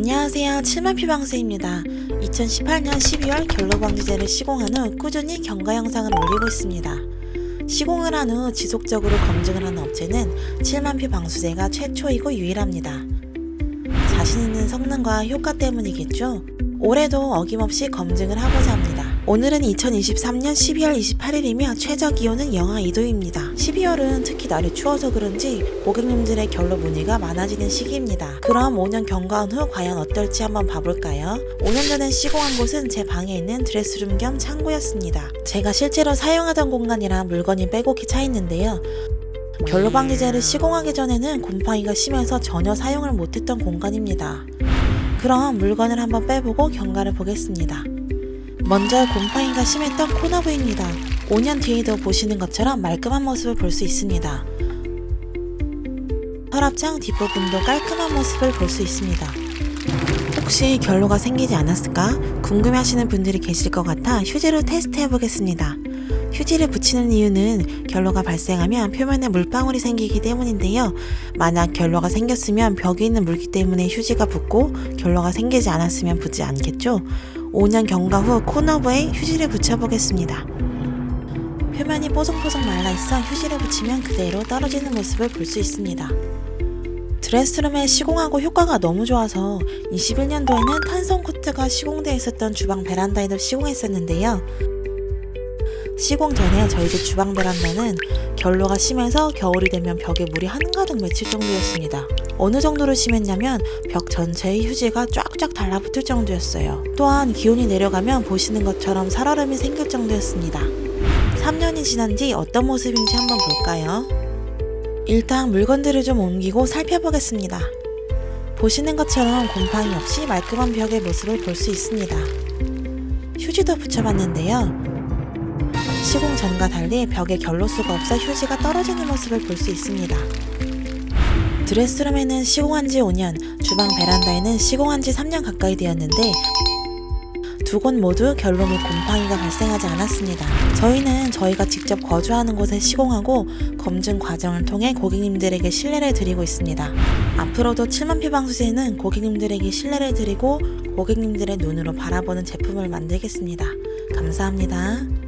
안녕하세요. 7만피 방수입니다. 2018년 12월 결로방지제를 시공한 후 꾸준히 경과 영상을 올리고 있습니다. 시공을 한 후 지속적으로 검증을 하는 업체는 7만피 방수제가 최초이고 유일합니다. 자신 있는 성능과 효과 때문이겠죠? 올해도 어김없이 검증을 하고자 합니다. 오늘은 2023년 12월 28일이며 최저 기온은 영하 2도입니다. 12월은 특히 날이 추워서 그런지 고객님들의 결로 문의가 많아지는 시기입니다. 그럼 5년 경과한 후 과연 어떨지 한번 봐볼까요? 5년 전에 시공한 곳은 제 방에 있는 드레스룸 겸 창고였습니다. 제가 실제로 사용하던 공간이랑 물건이 빼곡히 차 있는데요. 결로방지제를 시공하기 전에는 곰팡이가 심해서 전혀 사용을 못했던 공간입니다. 그럼 물건을 한번 빼보고 경과를 보겠습니다. 먼저 곰팡이가 심했던 코너 부입니다. 5년 뒤에도 보시는 것처럼 말끔한 모습을 볼 수 있습니다. 서랍장 뒷부분도 깔끔한 모습을 볼 수 있습니다. 혹시 결로가 생기지 않았을까 궁금해하시는 분들이 계실 것 같아 휴지로 테스트해 보겠습니다. 휴지를 붙이는 이유는 결로가 발생하면 표면에 물방울이 생기기 때문인데요. 만약 결로가 생겼으면 벽에 있는 물기 때문에 휴지가 붙고 결로가 생기지 않았으면 붙지 않겠죠? 5년 경과 후 코너부에 휴지를 붙여보겠습니다. 표면이 뽀송뽀송 말라있어 휴지를 붙이면 그대로 떨어지는 모습을 볼 수 있습니다. 드레스룸에 시공하고 효과가 너무 좋아서 21년도에는 탄성 코트가 시공되어 있었던 주방 베란다에도 시공했었는데요. 시공 전에 저희 집 주방 베란다는 결로가 심해서 겨울이 되면 벽에 물이 한가득 맺힐 정도였습니다. 어느 정도로 심했냐면 벽 전체의 휴지가 쫙쫙 달라붙을 정도였어요. 또한 기온이 내려가면 보시는 것처럼 살얼음이 생길 정도였습니다. 3년이 지난 뒤 어떤 모습인지 한번 볼까요? 일단 물건들을 좀 옮기고 살펴보겠습니다. 보시는 것처럼 곰팡이 없이 말끔한 벽의 모습을 볼 수 있습니다. 휴지도 붙여봤는데요. 전과 달리 벽에 결로수가 없어 휴지가 떨어지는 모습을 볼 수 있습니다. 드레스룸에는 시공한 지 5년, 주방 베란다에는 시공한 지 3년 가까이 되었는데 두 곳 모두 결로 및 곰팡이가 발생하지 않았습니다. 저희는 저희가 직접 거주하는 곳에 시공하고 검증 과정을 통해 고객님들에게 신뢰를 드리고 있습니다. 앞으로도 7만 피방 수제는 고객님들에게 신뢰를 드리고 고객님들의 눈으로 바라보는 제품을 만들겠습니다. 감사합니다.